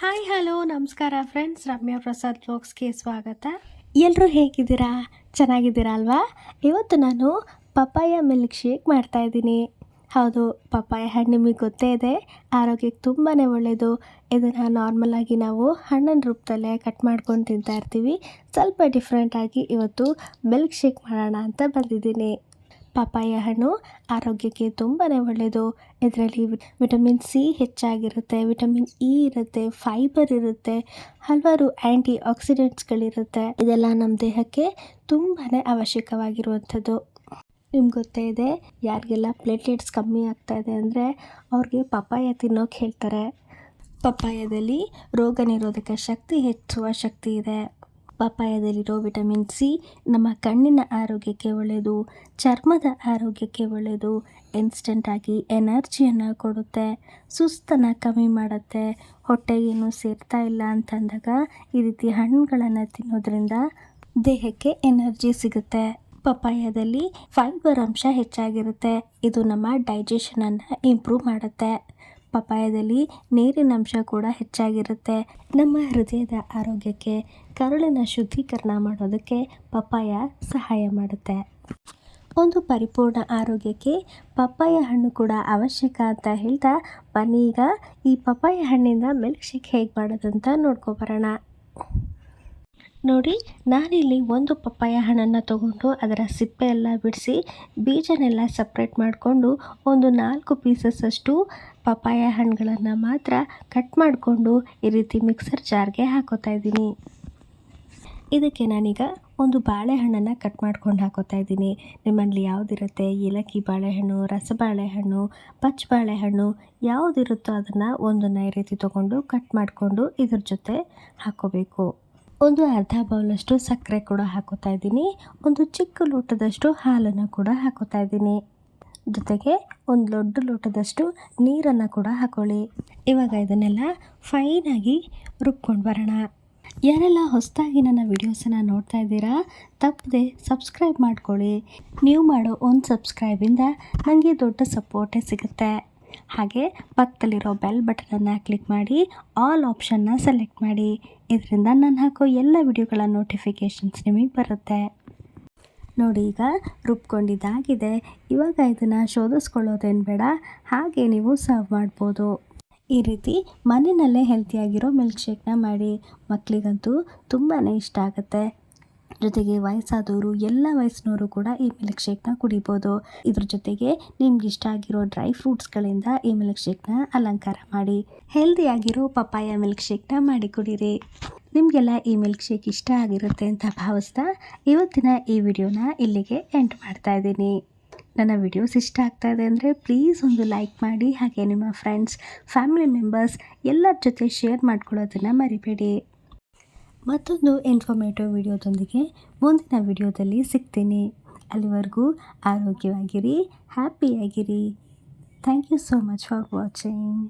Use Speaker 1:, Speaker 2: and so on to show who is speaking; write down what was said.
Speaker 1: Hi hello ನಮಸ್ಕಾರ friends Ramya Prasad ಬ್ಲಾಗ್ಸ್ಗೆ ಸ್ವಾಗತ. ಎಲ್ಲರೂ ಹೇಗಿದ್ದೀರಾ? ಚೆನ್ನಾಗಿದ್ದೀರಾ ಅಲ್ವಾ? ಇವತ್ತು ನಾನು ಪಪ್ಪಾಯ ಮಿಲ್ಕ್ ಶೇಕ್ ಮಾಡ್ತಾಯಿದ್ದೀನಿ ಹೌದು, ಪಪ್ಪಾಯ ಹಣ್ಣು ನಿಮಗೆ ಗೊತ್ತೇ ಇದೆ. ಆರೋಗ್ಯಕ್ಕೆ ತುಂಬಾ ಒಳ್ಳೆಯದು ಇದನ್ನು ನಾರ್ಮಲಾಗಿ ನಾವು ಹಣ್ಣಿನ ರೂಪದಲ್ಲೇ ಕಟ್ ಮಾಡ್ಕೊಂಡು ತಿಂತಾ ಇರ್ತೀವಿ. ಸ್ವಲ್ಪ ಡಿಫ್ರೆಂಟಾಗಿ ಇವತ್ತು ಮಿಲ್ಕ್ ಶೇಕ್ ಮಾಡೋಣ ಅಂತ ಬಂದಿದ್ದೀನಿ. ಪಪ್ಪಾಯ ಹಣ್ಣು ಆರೋಗ್ಯಕ್ಕೆ ತುಂಬಾ ಒಳ್ಳೆಯದು. ಇದರಲ್ಲಿ ವಿಟಮಿನ್ ಸಿ ಹೆಚ್ಚಾಗಿರುತ್ತೆ, ವಿಟಮಿನ್ ಇ ಇರುತ್ತೆ, ಫೈಬರ್ ಇರುತ್ತೆ, ಹಲವಾರು ಆ್ಯಂಟಿ ಆಕ್ಸಿಡೆಂಟ್ಸ್ಗಳಿರುತ್ತೆ ಇದೆಲ್ಲ ನಮ್ಮ ದೇಹಕ್ಕೆ ತುಂಬಾ ಅವಶ್ಯಕವಾಗಿರುವಂಥದ್ದು. ನಿಮ್ಗೆ ಗೊತ್ತೇ ಇದೆ, ಯಾರಿಗೆಲ್ಲ ಪ್ಲೇಟ್ಲೆಟ್ಸ್ ಕಮ್ಮಿ ಆಗ್ತಾ ಇದೆ ಅಂದರೆ ಅವ್ರಿಗೆ ಪಪ್ಪಾಯ ತಿನ್ನೋಕೆ ಹೇಳ್ತಾರೆ. ಪಪ್ಪಾಯದಲ್ಲಿ ರೋಗ ನಿರೋಧಕ ಶಕ್ತಿ ಹೆಚ್ಚುವ ಶಕ್ತಿ ಇದೆ. ಪಪ್ಪಾಯದಲ್ಲಿರೋ ವಿಟಮಿನ್ ಸಿ ನಮ್ಮ ಕಣ್ಣಿನ ಆರೋಗ್ಯಕ್ಕೆ ಒಳ್ಳೆಯದು, ಚರ್ಮದ ಆರೋಗ್ಯಕ್ಕೆ ಒಳ್ಳೆಯದು ಇನ್ಸ್ಟೆಂಟಾಗಿ ಎನರ್ಜಿಯನ್ನು ಕೊಡುತ್ತೆ ಸುಸ್ತನ ಕಮ್ಮಿ ಮಾಡುತ್ತೆ ಹೊಟ್ಟೆಗೇನು ಸೇರ್ತಾ ಇಲ್ಲ ಅಂತಂದಾಗ ಈ ರೀತಿ ಹಣ್ಣುಗಳನ್ನು ತಿನ್ನೋದ್ರಿಂದ ದೇಹಕ್ಕೆ ಎನರ್ಜಿ ಸಿಗುತ್ತೆ. ಪಪ್ಪಾಯದಲ್ಲಿ ಫೈಬರ್ ಅಂಶ ಹೆಚ್ಚಾಗಿರುತ್ತೆ, ಇದು ನಮ್ಮ ಡೈಜೆಷನನ್ನು ಇಂಪ್ರೂವ್ ಮಾಡುತ್ತೆ. ಪಪ್ಪಾಯದಲ್ಲಿ ನೀರಿನ ಅಂಶ ಕೂಡ ಹೆಚ್ಚಾಗಿರುತ್ತೆ. ನಮ್ಮ ಹೃದಯದ ಆರೋಗ್ಯಕ್ಕೆ ಕರುಳಿನ ಶುದ್ಧೀಕರಣ ಮಾಡೋದಕ್ಕೆ ಪಪ್ಪಾಯ ಸಹಾಯ ಮಾಡುತ್ತೆ. ಒಂದು ಪರಿಪೂರ್ಣ ಆರೋಗ್ಯಕ್ಕೆ ಪಪ್ಪಾಯ ಹಣ್ಣು ಕೂಡ ಅವಶ್ಯಕ ಅಂತ ಹೇಳ್ತಾ ಬನ್ನಿ ಈಗ ಈ ಪಪ್ಪಾಯ ಹಣ್ಣಿಂದ ಮಿಲ್ಕ್ ಶೇಕ್ ಹೇಗೆ ಮಾಡೋದಂತ ನೋಡ್ಕೊಬರೋಣ ನೋಡಿ, ನಾನಿಲ್ಲಿ ಒಂದು ಪಪ್ಪಾಯ ಹಣ್ಣನ್ನು ತಗೊಂಡು ಅದರ ಸಿಪ್ಪೆ ಎಲ್ಲ ಬಿಡಿಸಿ ಬೀಜನೆಲ್ಲ ಸಪ್ರೇಟ್ ಮಾಡಿಕೊಂಡು ಒಂದು ನಾಲ್ಕು ಪೀಸಸ್ ಅಷ್ಟು ಪಪ್ಪಾಯ ಹಣ್ಣುಗಳನ್ನು ಮಾತ್ರ ಕಟ್ ಮಾಡಿಕೊಂಡು ಈ ರೀತಿ ಮಿಕ್ಸರ್ ಜಾರ್ಗೆ ಹಾಕೋತಾ ಇದ್ದೀನಿ. ಇದಕ್ಕೆ ನಾನೀಗ ಒಂದು ಬಾಳೆಹಣ್ಣನ್ನು ಕಟ್ ಮಾಡ್ಕೊಂಡು ಹಾಕೋತಾ ಇದ್ದೀನಿ. ನಿಮ್ಮಲ್ಲಿ ಯಾವುದಿರುತ್ತೆ? ಏಲಕ್ಕಿ ಬಾಳೆಹಣ್ಣು ರಸಬಾಳೆಹಣ್ಣು ಪಚ್ಚ ಬಾಳೆಹಣ್ಣು ಯಾವುದಿರುತ್ತೋ ಅದನ್ನು ಒಂದನ್ನು ಈ ರೀತಿ ತೊಗೊಂಡು ಕಟ್ ಮಾಡಿಕೊಂಡು ಇದ್ರ ಜೊತೆ ಹಾಕೋಬೇಕು. ಒಂದು ಅರ್ಧ ಬೌಲಷ್ಟು ಸಕ್ಕರೆ ಕೂಡ ಹಾಕೋತಾ ಇದ್ದೀನಿ. ಒಂದು ಚಿಕ್ಕ ಲೋಟದಷ್ಟು ಹಾಲನ್ನು ಕೂಡ ಹಾಕೋತಾ ಇದ್ದೀನಿ. ಜೊತೆಗೆ ಒಂದು ದೊಡ್ಡ ಲೋಟದಷ್ಟು ನೀರನ್ನು ಕೂಡ ಹಾಕೊಳ್ಳಿ. ಇವಾಗ ಇದನ್ನೆಲ್ಲ ಫೈನಾಗಿ ರುಬ್ಕೊಂಡು ಬರೋಣ. ಯಾರೆಲ್ಲ ಹೊಸದಾಗಿ ನನ್ನ ವಿಡಿಯೋಸನ್ನು ನೋಡ್ತಾ ಇದ್ದೀರಾ, ತಪ್ಪದೆ ಸಬ್ಸ್ಕ್ರೈಬ್ ಮಾಡ್ಕೊಳ್ಳಿ. ನೀವು ಮಾಡೋ ಒಂದು ಸಬ್ಸ್ಕ್ರೈಬಿಂದ ನನಗೆ ದೊಡ್ಡ ಸಪೋರ್ಟೇ ಸಿಗುತ್ತೆ. ಹಾಗೆ ಪಕ್ಕದಲ್ಲಿರೋ ಬೆಲ್ ಬಟನನ್ನು ಕ್ಲಿಕ್ ಮಾಡಿ ಆಲ್ ಆಪ್ಷನ್ನ ಸೆಲೆಕ್ಟ್ ಮಾಡಿ. ಇದರಿಂದ ನಾನು ಹಾಕೋ ಎಲ್ಲ ವಿಡಿಯೋಗಳ ನೋಟಿಫಿಕೇಷನ್ಸ್ ನಿಮಗೆ ಬರುತ್ತೆ. ನೋಡಿ ಈಗ ರುಬ್ಕೊಂಡಿದ್ದಾಗಿದೆ ಇವಾಗ ಇದನ್ನು ಶೋಧಿಸ್ಕೊಳ್ಳೋದೇನು ಬೇಡ ಹಾಗೆ ನೀವು ಸರ್ವ್ ಮಾಡ್ಬೋದು. ಈ ರೀತಿ ಮನೆಯಲ್ಲೇ ಹೆಲ್ತಿಯಾಗಿರೋ ಮಿಲ್ಕ್ ಶೇಕ್ನ ಮಾಡಿ ಮಕ್ಕಳಿಗಂತೂ ತುಂಬಾ ಇಷ್ಟ ಆಗುತ್ತೆ. ಜೊತೆಗೆ ವಯಸ್ಸಾದವರು, ಎಲ್ಲ ವಯಸ್ಸಿನವರು ಕೂಡ ಈ ಮಿಲ್ಕ್ ಶೇಕ್ನ ಕುಡಿಬೋದು. ಇದ್ರ ಜೊತೆಗೆ ನಿಮ್ಗೆ ಇಷ್ಟ ಆಗಿರೋ ಡ್ರೈ ಫ್ರೂಟ್ಸ್ಗಳಿಂದ ಈ ಮಿಲ್ಕ್ ಶೇಕ್ನ ಅಲಂಕಾರ ಮಾಡಿ. ಹೆಲ್ದಿಯಾಗಿರೋ ಪಪ್ಪಾಯ ಮಿಲ್ಕ್ ಶೇಕ್ನ ಮಾಡಿ ಕುಡೀರಿ. ನಿಮಗೆಲ್ಲ ಈ ಮಿಲ್ಕ್ ಶೇಕ್ ಇಷ್ಟ ಆಗಿರುತ್ತೆ ಅಂತ ಭಾವಿಸ್ತಾ ಇವತ್ತಿನ ಈ ವಿಡಿಯೋನ ಇಲ್ಲಿಗೆ ಎಂಡ್ ಮಾಡ್ತಾ ಇದ್ದೀನಿ. ನನ್ನ ವಿಡಿಯೋಸ್ ಇಷ್ಟ ಆಗ್ತಾ ಇದೆ ಅಂದರೆ ಪ್ಲೀಸ್ ಒಂದು ಲೈಕ್ ಮಾಡಿ, ಹಾಗೆ ನಿಮ್ಮ ಫ್ರೆಂಡ್ಸ್ ಫ್ಯಾಮಿಲಿ ಮೆಂಬರ್ಸ್ ಎಲ್ಲರ ಜೊತೆ ಶೇರ್ ಮಾಡ್ಕೊಳ್ಳೋದನ್ನು ಮರಿಬೇಡಿ. ಮತ್ತೊಂದು ಇನ್ಫಾರ್ಮೇಟಿವ್ ವಿಡಿಯೋದೊಂದಿಗೆ ಮುಂದಿನ ವಿಡಿಯೋದಲ್ಲಿ ಸಿಗ್ತೀನಿ. ಅಲ್ಲಿವರೆಗೂ ಆರೋಗ್ಯವಾಗಿರಿ ಹ್ಯಾಪಿಯಾಗಿರಿ thank you so much for watching